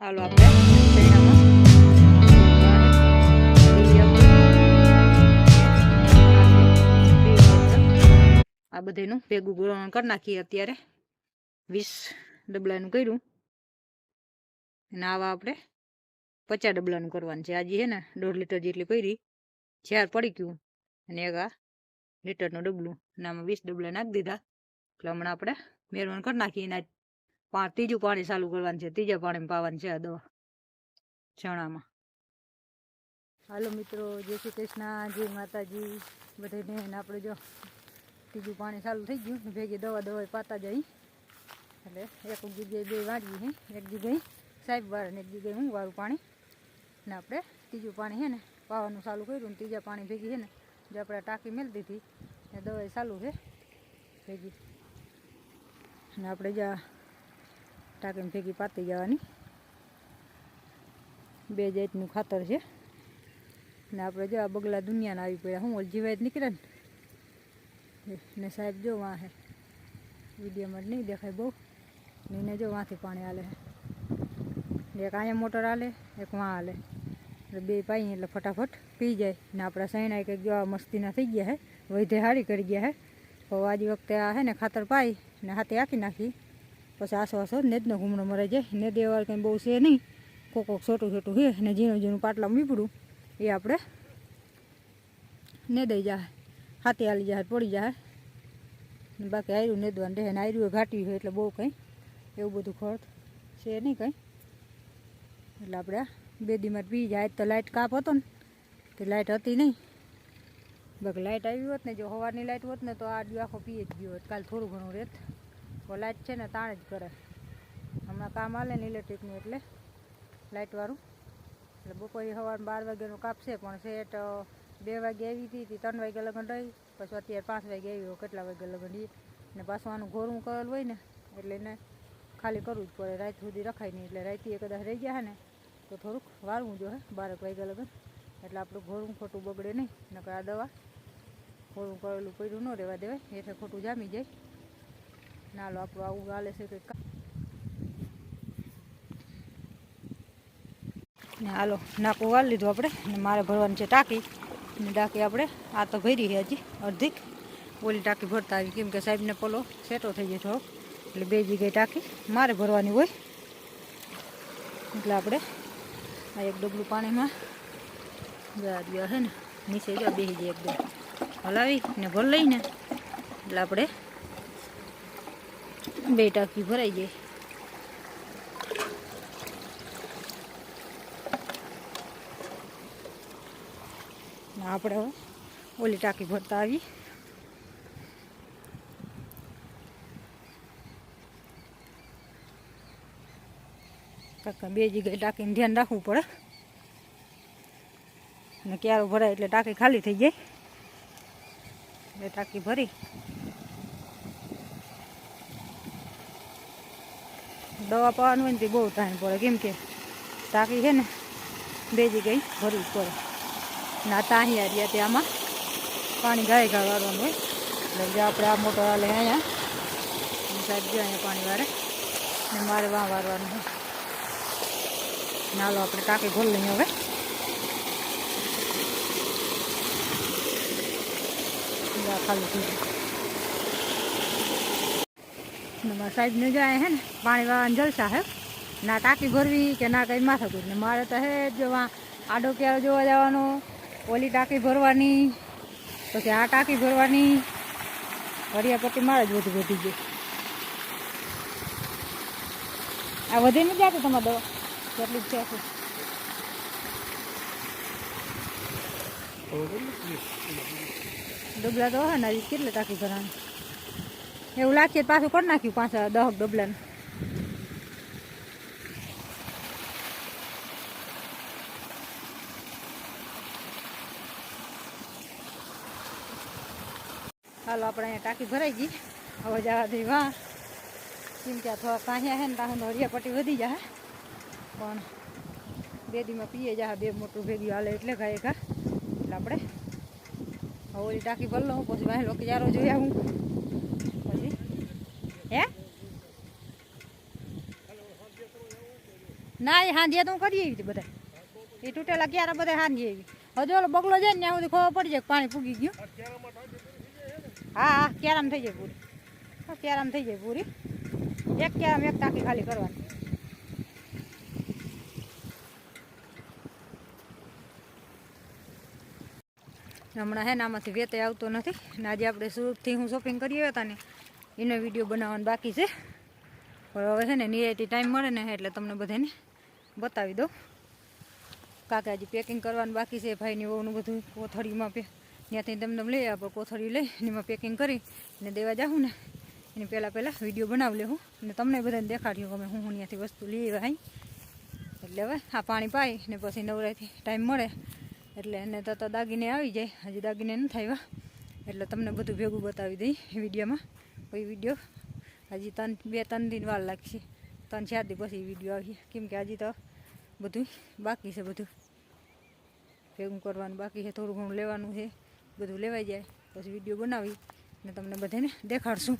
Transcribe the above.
હાલો આપણે આ બધાનું ભેગું ગુણ કરી નાખીએ અત્યારે. વીસ ડબલાનું કર્યું. અને આવા આપણે પચાસ ડબલાનું કરવાનું છે. આજે છે ને દોઢ લીટર જેટલી કરી. ચાર પડી ગયું. અને એક આ લીટરનું ડબલું. અને આમાં વીસ ડબલા નાખી દીધા. એટલે હમણાં આપણે મેળવણ કરી નાખીએ. એના ત્રીજું પાણી ચાલુ કરવાનું છે. ત્રીજા પાણીમાં પાવાનું છે દવા. ચણામાં. હાલો મિત્રો, જય શ્રી કૃષ્ણ, જય માતાજી. બધાને અને આપણે જો ત્રીજું પાણી ચાલુ થઈ ગયું. ભેગી દવા દવા પાતા જઈ. એટલે એક જગ્યાએ બે વાળીએ છે એક જગ્યાએ સાહેબ વાળે અને એક જગ્યાએ હું વાળું પાણી. ને આપણે ત્રીજું પાણી છે ને પાવાનું ચાલુ કર્યું ને ત્રીજા પાણી ભેગી છે ને, જે આપણે ટાંકી મેળ દીધી. ને દવા ચાલુ છે ભેગી. ને આપણે જ્યાં ટાંકીને ભેગી પાતી જવાની. બે જાતનું ખાતર છે. ને આપણે જો આ બગલા દુનિયાના આવી પડ્યા. હું ઓલ જીવાય જ નીકળે ને. ને સાહેબ જો વાં હે વિડીયોમાં જ નહીં દેખાય બહુ. ને એને જો વાંથી પાણી હાલે છે. એક અહીંયા મોટર હાલે એક વાં હાલે એટલે બે પાઈએ એટલે ફટાફટ પી જાય. ને આપણા સૈણા કંઈક જો આ મસ્તીના થઈ ગયા હે, વૈધે હારી કરી ગયા હે. તો આજ વખતે આ હે ને ખાતર પાઈ ને હાથે આખી નાખી. પછી આસો આસો નેદનો ઘૂમણો મરે જાય. ને દેવાળ કંઈ બહુ છે નહીં. કોક કોક છોટું છોટું છે ને ઝીણું ઝીણું પાટલા મીપડું એ આપણે ને દઈ જાય. હાથે હાલી જાય, પડી જાય. બાકી આયરું નેદવાનું રહે ને આયરું ઘાટી હોય એટલે બહુ કંઈ એવું બધું ખર્ચ છે નહીં કંઈ. એટલે આપણે બેદીમાં પી જાય. તો લાઇટ કાપ હતો ને, તે લાઇટ હતી નહીં. બાકી લાઇટ આવી હોત ને, જો સવારની લાઇટ હોત ને, તો આ આખો પી જ ગયો હોત. કાલ થોડું ઘણું રહેત લાઇટ છે ને તાણ જ કરે. હમણાં કામ હાલે ને ઇલેક્ટ્રિકનું એટલે લાઇટવાળું એટલે બપોરે સવાર બાર વાગ્યાનું કાપશે, પણ સેટ બે વાગે આવી હતી ત્રણ વાગે લગ્ન રહી, પછી અત્યારે પાંચ વાગે આવી હોય કેટલા વાગે લગન એ ને પાછું આનું ઘોરું કરેલું હોય ને, એટલે એને ખાલી કરવું જ પડે, રાત સુધી રખાય નહીં, એટલે રાતે કદાચ રહી ગયા ને, તો થોડુંક વાળવું જોઈએ બારક વાગ્યા લગન. એટલે આપણું ઘોરું ખોટું બગડે નહીં, નકર આ દવા ઘોરું કરેલું પડ્યું ન રહેવા દેવાય એટલે ખોટું જામી જાય. નાલો આપણું આવું હાલે છે કંઈક ને હાલો નાકું વાળી લીધું આપણે, ને મારે ભરવાની છે ટાંકી. ને ટાંકી આપણે, આ તો ભરી છે હજી, અડધી. ઓલી ટાંકી ભરતા આવી, કેમ કે સાહેબને પોલો સેટો થઈ ગયો થોડોક એટલે બે જગ્યાએ ટાંકી મારે ભરવાની હોય. એટલે આપણે આ એક ડબલું પાણીમાં જવા દો છે ને, નીચે જો બેસી જાય એકદમ. હલાવી ને ભર લઈને, એટલે આપણે બે ટાંકી ભરાઈ જાય. આપણે ઓલી ટાંકી ભરતા આવી કાકા બે જગ્યાએ ટાંકીને ધ્યાન રાખવું પડે. અને ક્યારો ભરાય એટલે ટાંકી ખાલી થઈ જાય. એટલે ટાંકી ભરી. દવા પાવાનું હોય ને તે બહુ ટાઈમ પડે. કેમ કે ટાંકી છે ને, બે જગ્યાએ ભરવી પડે. ના તાહિયા રહ્યા તે આમાં પાણી ગાય ગા વાળવાનું હોય. એટલે જે આપણે આ મોટો હાલે અહીંયા સાહેબ જો અહીંયા પાણી વારે, ને મારે વાં વારવાનું હોય. નાલો આપણે ટાંકી ખોલ લઈએ હવે. ખાલી થઈ ને મારા સાહેબને જાય હે ને પાણી વાળવાની જલસા હે. ના ટાંકી ભરવી કે ના કંઈ માથાકૂટ ને મારે તો હે જ જોવા આડો ક્યારે જોવા જવાનો ઓલી ટાંકી ભરવાની પછી આ ટાંકી ભરવાની. વરિયાપટ્ટી મારે જ વધુ વધી ગઈ. આ વધી નથી જાતું તમારે દવા? કેટલી છે ડુબલા તો હે ને કેટલી ટાંકી ભરવાની? એવું લાગશે પાછું કરી નાખ્યું પાછા દહક ડબલાનું. હાલો, આપણે અહીંયા ટાંકી ભરાઈ ગઈ. હવે જવા દઈ વાહ કેમ કે થોડા કાંયા હે ને ત્યાં હરિયા પટ્ટી વધી જાય. પણ બે દીમાં પીએ જા, બે મોટું ભેગી હાલે એટલે ખાય ખા એટલે આપણે હવે ઓલી ટાંકી ભર લઉં, પછી વાહ લોકો યારો જોયા હું હે ના એ હાંજે તો હું કરી આવી હતી બધા. એ તૂટેલા ક્યારે બધા હાંજે આવી હજુ ઓલો બગલો જાય ને ત્યાં સુધી ખબર પડી જાય કે પાણી ફૂગી ગયું. હા હા, ક્યારામ થઈ જાય પૂરી. હા, ક્યારામ થઈ જાય પૂરી. એક ક્યારામ એક ટાંકી ખાલી કરવાની. હમણાં હે ને આમાંથી વેતે આવતો નથી. ને આજે આપણે સુરતથી હું શોપિંગ કરી આવ્યા હતા ને એનો વીડિયો બનાવવાનો બાકી છે. પણ હવે છે ને નિરાયતી ટાઈમ મળે ને એટલે તમને બધાને બતાવી દઉં. કાકા હજી પેકિંગ કરવાનું બાકી છે, ભાઈની વહુનું બધું કોથળીમાં ત્યાંથી તમને લઈ આપો કોથળી લઈ એમાં પેકિંગ કરી અને દેવા જાઉં ને, એની પહેલાં પહેલાં વીડિયો બનાવી લેવું અને તમને બધાને દેખાડ્યું અમે હું હું ત્યાંથી વસ્તુ લઈ આવ્યા એટલે હવે આ પાણી પાઈ, ને પછી નવરાથી ટાઈમ મળે, એટલે એને તો દાગીને આવી જાય. હજી દાગીને નથી આવ્યા, એટલે તમને બધું ભેગું બતાવી દઈ વિડીયોમાં. કોઈ વીડિયો હજી ત્રણ, બે, ત્રણ દિન વાર લાગશે. ત્રણ, ચાર દિવસ પછી વીડિયો આવી કેમ કે હજી તો બધું બાકી છે બધું. ભેગું કરવાનું બાકી છે, થોડું ઘણું લેવાનું છે, બધું લેવાઈ જાય. પછી વીડિયો બનાવી ને તમને બધાને દેખાડશું.